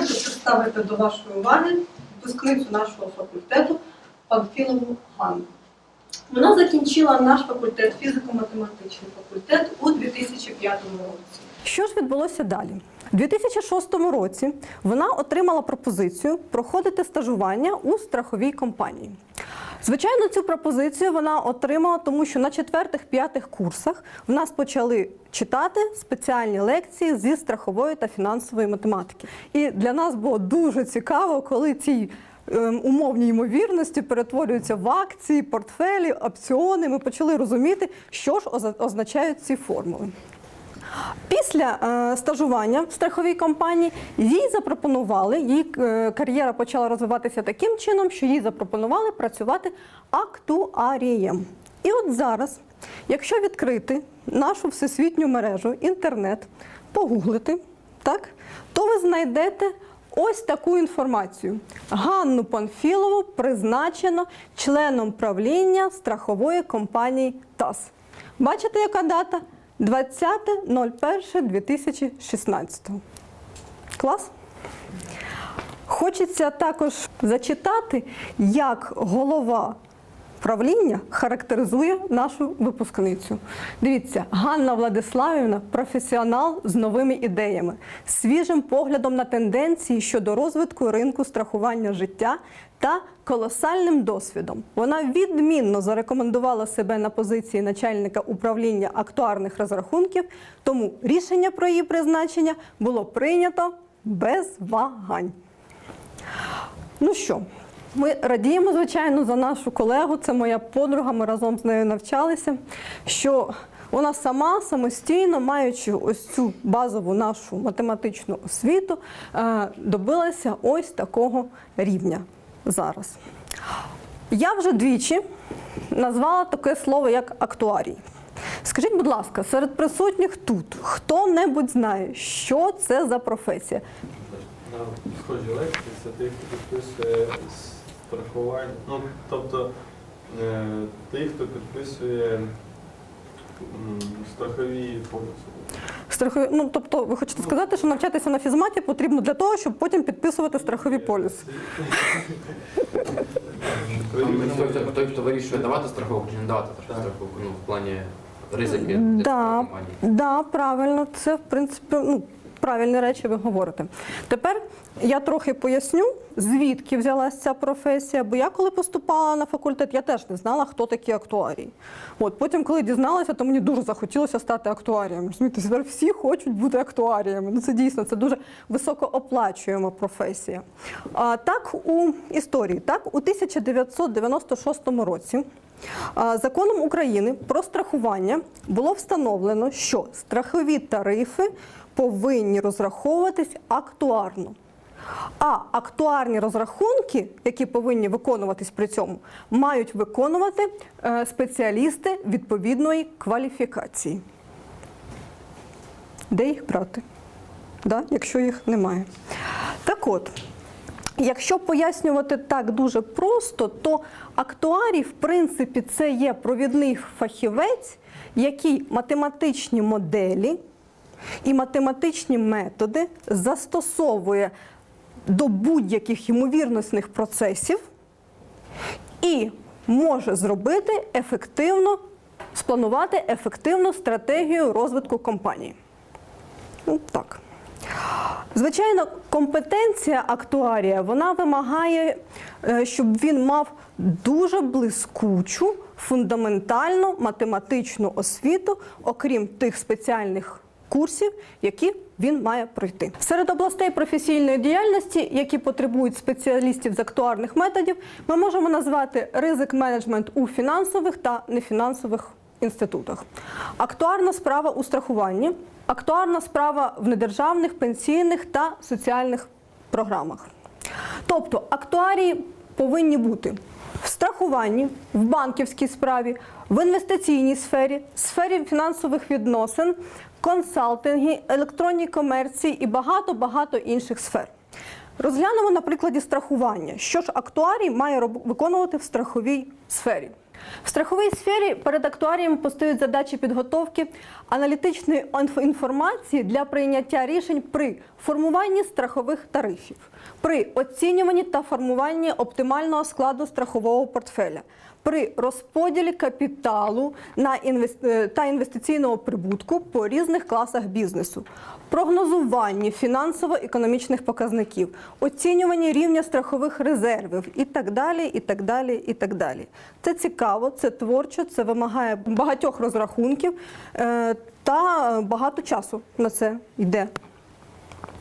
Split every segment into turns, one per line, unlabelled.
Дозвольте представити до вашої уваги випускницю нашого факультету Панфілову Ганну. Вона закінчила наш факультет фізико-математичний факультет у 2005 році.
Що ж відбулося далі? У 2006 році вона отримала пропозицію проходити стажування у страховій компанії. Звичайно, цю пропозицію вона отримала, тому що на четвертих-п'ятих курсах в нас почали читати спеціальні лекції зі страхової та фінансової математики. І для нас було дуже цікаво, коли ці ем, умовні ймовірності перетворюються в акції, портфелі, опціони. Ми почали розуміти, що ж озна- означають ці формули. Після е, стажування в страховій компанії їй запропонували, її е, кар'єра почала розвиватися таким чином, що їй запропонували працювати актуарієм. І от зараз, якщо відкрити нашу всесвітню мережу інтернет, погуглити, так, то ви знайдете ось таку інформацію. Ганну Панфілову призначено членом правління страхової компанії ТАС. Бачите, яка дата? 20.01.2016. Клас? Хочеться також зачитати, як голова правління характеризує нашу випускницю. Дивіться, Ганна Владиславівна професіонал з новими ідеями, свіжим поглядом на тенденції щодо розвитку ринку страхування життя та колосальним досвідом. Вона відмінно зарекомендувала себе на позиції начальника управління актуарних розрахунків, тому рішення про її призначення було прийнято без вагань. Ну що, ми радіємо, звичайно, за нашу колегу. Це моя подруга. Ми разом з нею навчалися. Що вона сама самостійно, маючи ось цю базову нашу математичну освіту, е, добилася ось такого рівня зараз. Я вже двічі назвала таке слово як актуарій. Скажіть, будь ласка, серед присутніх тут хто-небудь знає, що це за професія?
На схожі лекції це тих, хто підписує страхування. Ну, тобто е, тих, хто підписує страхові поліси.
Страхові, ну тобто, ви хочете сказати, що навчатися на фізматі потрібно для того, щоб потім підписувати страхові поліси.
Той, хто, вирішує давати страховку чи не давати страховку, ну, в плані ризики Так,
Да, да, правильно, це в принципі ну, правильні речі ви говорите. Тепер я трохи поясню, звідки взялася ця професія, бо я коли поступала на факультет, я теж не знала, хто такі актуарії. От потім, коли дізналася, то мені дуже захотілося стати актуарієм. Розумієте, тепер всі хочуть бути актуаріями. Ну це дійсно це дуже високооплачуєма професія. А так у історії, так у 1996 році. Законом України про страхування було встановлено, що страхові тарифи повинні розраховуватись актуарно. А актуарні розрахунки, які повинні виконуватись при цьому, мають виконувати е, спеціалісти відповідної кваліфікації. Де їх брати? Да? Якщо їх немає. Так от, Якщо пояснювати так дуже просто, то актуарій, в принципі, це є провідний фахівець, який математичні моделі і математичні методи застосовує до будь-яких ймовірностних процесів і може зробити ефективно, спланувати ефективну стратегію розвитку компанії. Ну, так. Звичайно, компетенція актуарія вона вимагає, е, щоб він мав дуже блискучу, фундаментальну математичну освіту, окрім тих спеціальних курсів, які він має пройти. Серед областей професійної діяльності, які потребують спеціалістів з актуарних методів, ми можемо назвати ризик менеджмент у фінансових та нефінансових інститутах. Актуарна справа у страхуванні, актуарна справа в недержавних пенсійних та соціальних програмах. Тобто актуарії повинні бути в страхуванні, в банківській справі, в інвестиційній сфері, сфері фінансових відносин, консалтингі, електронній комерції і багато-багато інших сфер. Розглянемо на прикладі страхування, що ж актуарій має виконувати в страховій сфері. В страховій сфері перед актуарієм постають задачі підготовки аналітичної інформації для прийняття рішень при формуванні страхових тарифів, при оцінюванні та формуванні оптимального складу страхового портфеля, при розподілі капіталу на інвес- е, та інвестиційного прибутку по різних класах бізнесу, прогнозуванні фінансово-економічних показників, оцінюванні рівня страхових резервів і так далі, і так далі, і так далі. Це цікаво, це творчо, це вимагає багатьох розрахунків е, та багато часу на це йде.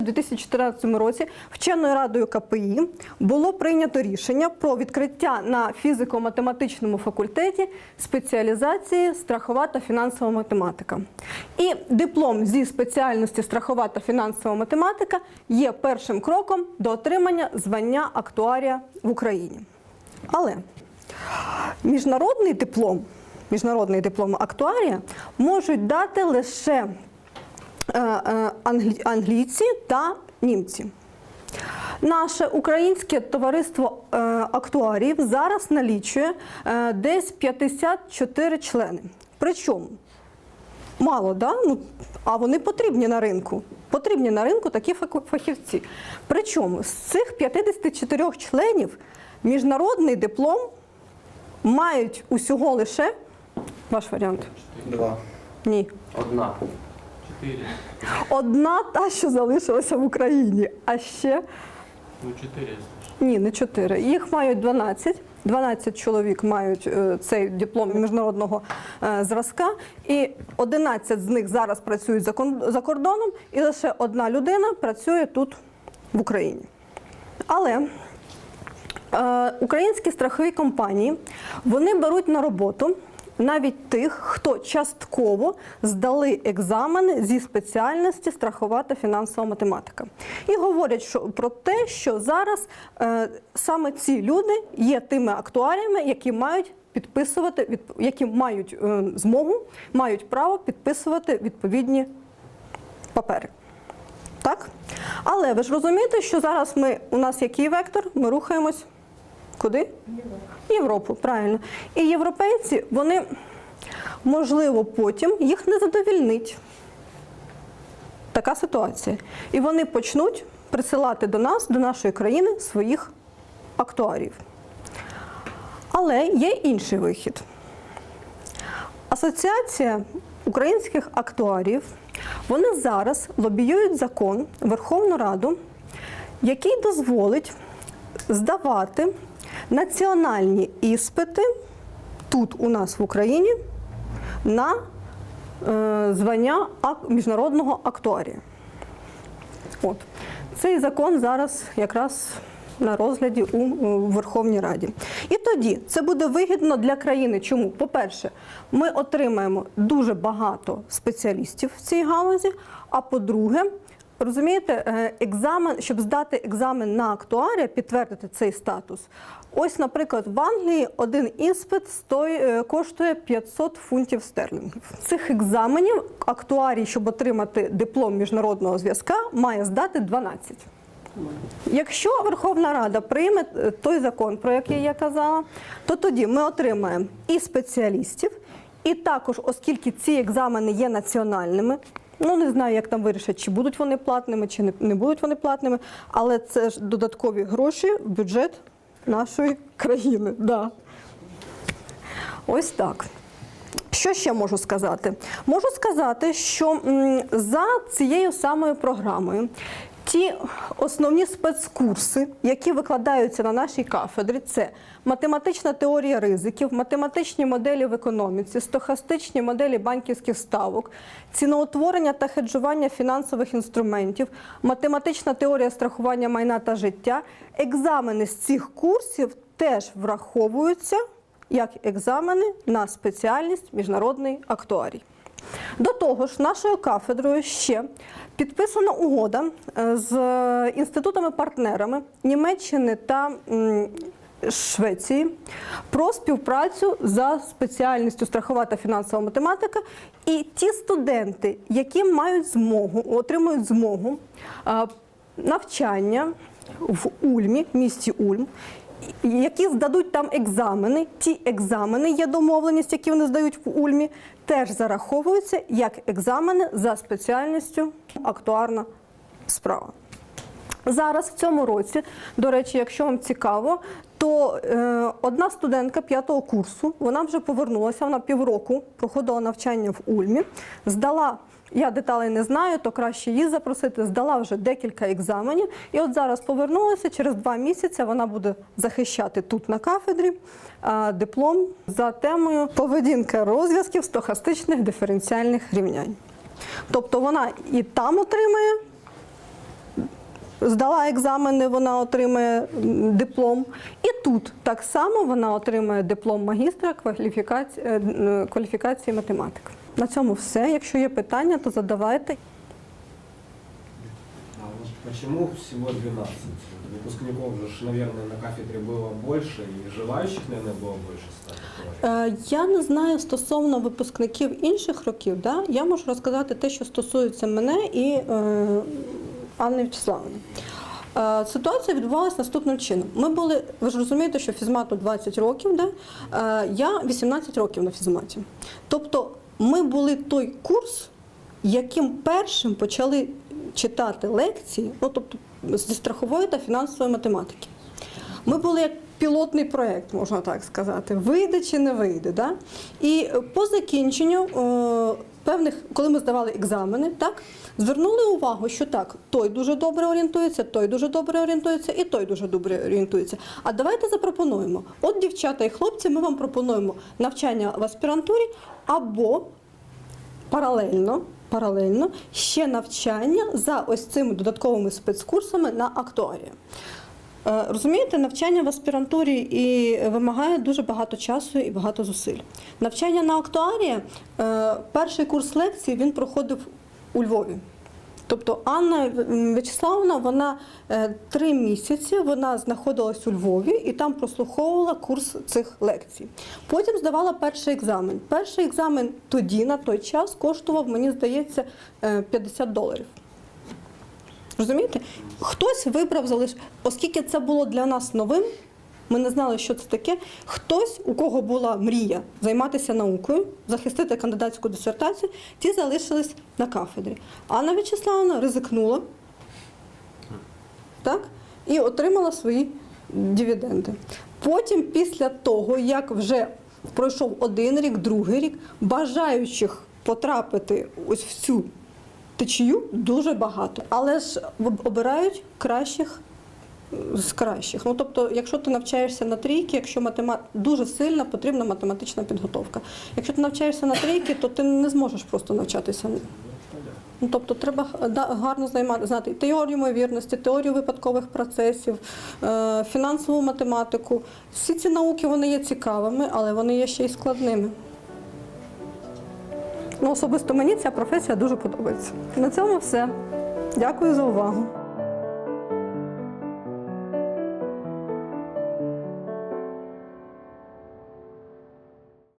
У 2014 році вченою радою КПІ було прийнято рішення про відкриття на фізико-математичному факультеті спеціалізації страхова та фінансова математика. І диплом зі спеціальності страхова та фінансова математика є першим кроком до отримання звання актуарія в Україні. Але міжнародний диплом, міжнародний диплом актуарія можуть дати лише е, е, англі- англійці та німці. Наше українське товариство е, актуарів зараз налічує десь 54 члени. Причому мало, да? ну, а вони потрібні на ринку. Потрібні на ринку такі фахівці. Причому з цих 54 членів міжнародний диплом мають усього лише ваш варіант.
Два.
Ні.
Одна.
Чотири.
Одна та, що залишилася в Україні, а ще
Ну, чотири.
ні, не чотири. Їх мають 12. 12 чоловік мають е, цей диплом міжнародного е, зразка, і 11 з них зараз працюють за за кордоном, і лише одна людина працює тут в Україні. Але українські страхові компанії вони беруть на роботу навіть тих, хто частково здали екзамени зі спеціальності страхова та фінансова математика. І говорять що, про те, що зараз е, саме ці люди є тими актуаріями, які мають підписувати, відп- які мають е, змогу, мають право підписувати відповідні папери. Так? Але ви ж розумієте, що зараз ми, у нас який вектор? Ми рухаємось куди? Європу, правильно. І європейці, вони, можливо, потім їх не задовільнить. Така ситуація. І вони почнуть присилати до нас, до нашої країни, своїх актуарів. Але є інший вихід. Асоціація українських актуарів вони зараз лобіюють закон Верховну Раду, який дозволить здавати національні іспити тут у нас в Україні на е, звання міжнародного актуарія. От. Цей закон зараз якраз на розгляді у, Верховній Раді. І тоді це буде вигідно для країни. Чому? По-перше, ми отримаємо дуже багато спеціалістів в цій галузі. А по-друге, розумієте, е, екзамен, щоб здати екзамен на актуарія, підтвердити цей статус. Ось, наприклад, в Англії один іспит стої- е, коштує 500 фунтів стерлінгів. Цих екзаменів актуарій, щоб отримати диплом міжнародного зв'язка, має здати 12. Якщо Верховна Рада прийме е, той закон, про який я казала, то тоді ми отримаємо і спеціалістів, і також, оскільки ці екзамени є національними, ну не знаю, як там вирішать, чи будуть вони платними, чи не, не будуть вони платними, але це ж додаткові гроші в бюджет нашої країни. Да. Ось так. Що ще можу сказати? Можу сказати, що за цією самою програмою ті основні спецкурси, які викладаються на нашій кафедрі, це математична теорія ризиків, математичні моделі в економіці, стохастичні моделі банківських ставок, ціноутворення та хеджування фінансових інструментів, математична теорія страхування майна та життя. Екзамени з цих курсів теж враховуються як екзамени на спеціальність міжнародний актуарій. До того ж, нашою кафедрою ще підписана угода е, з інститутами-партнерами Німеччини та Швеції про співпрацю за спеціальністю страхова та фінансова математика. І ті студенти, які мають змогу, отримують змогу е, навчання в Ульмі, місті Ульм, які здадуть там екзамени. Ті екзамени є домовленість, які вони здають в Ульмі, теж зараховуються як екзамени за спеціальністю актуарна справа. Зараз в цьому році, до речі, якщо вам цікаво, то е, одна студентка п'ятого курсу, вона вже повернулася, вона півроку проходила навчання в Ульмі, здала. Я деталей не знаю, то краще її запросити. Здала вже декілька екзаменів, і от зараз повернулася. Через два місяці вона буде захищати тут на кафедрі диплом за темою поведінка розв'язків стохастичних диференціальних рівнянь. Тобто вона і там отримає здала екзамени, вона отримає диплом. І тут так само вона отримає диплом магістра кваліфікації, е, кваліфікації математика. На цьому все. Якщо є питання, то задавайте.
А вот почему всего 12? Выпускников же, наверное, на кафедре было больше, и желающих, наверное, было больше стать.
Е, Я не знаю стосовно випускників інших років. Да? Я можу розказати те, що стосується мене і е, Анни Вячеславовни. Е, Ситуація відбувалася наступним чином. Ми були, ви ж розумієте, що фізмату 20 років, да? Е, я 18 років на фізматі. Тобто ми були той курс, яким першим почали читати лекції, ну тобто зі страхової та фінансової математики. Ми були як пілотний проєкт, можна так сказати, вийде чи не вийде. Да? І по закінченню е, певних, коли ми здавали екзамени, так, звернули увагу, що так, той дуже добре орієнтується, той дуже добре орієнтується і той дуже добре орієнтується. А давайте запропонуємо. От, дівчата і хлопці, ми вам пропонуємо навчання в аспірантурі або паралельно. Паралельно ще навчання за ось цими додатковими спецкурсами на актуарію. Е, Розумієте, навчання в аспірантурі і вимагає дуже багато часу і багато зусиль. Навчання на актуарії, е, перший курс лекцій він проходив у Львові. Тобто Анна Вячеславовна, вона е, три місяці вона знаходилась у Львові і там прослуховувала курс цих лекцій. Потім здавала перший екзамен. Перший екзамен тоді, на той час, коштував, мені здається, е, 50 доларів. Розумієте? Хтось вибрав залиш, оскільки це було для нас новим, ми не знали, що це таке. Хтось, у кого була мрія займатися наукою, захистити кандидатську дисертацію, ті залишились на кафедрі. Анна Вячеславовна ризикнула так, і отримала свої дивіденди. Потім, після того, як вже пройшов один рік, другий рік, бажаючих потрапити ось в цю течію дуже багато. Але ж об- обирають кращих е, з кращих. Ну тобто, якщо ти навчаєшся на трійки, якщо матема... дуже сильна потрібна математична підготовка. Якщо ти навчаєшся на трійки, то ти не зможеш просто навчатися. Ну, тобто треба гарно займати, знати теорію ймовірності, теорію випадкових процесів, е, фінансову математику. Всі ці науки вони є цікавими, але вони є ще й складними. Ну, особисто мені ця професія дуже подобається. На цьому все. Дякую за увагу.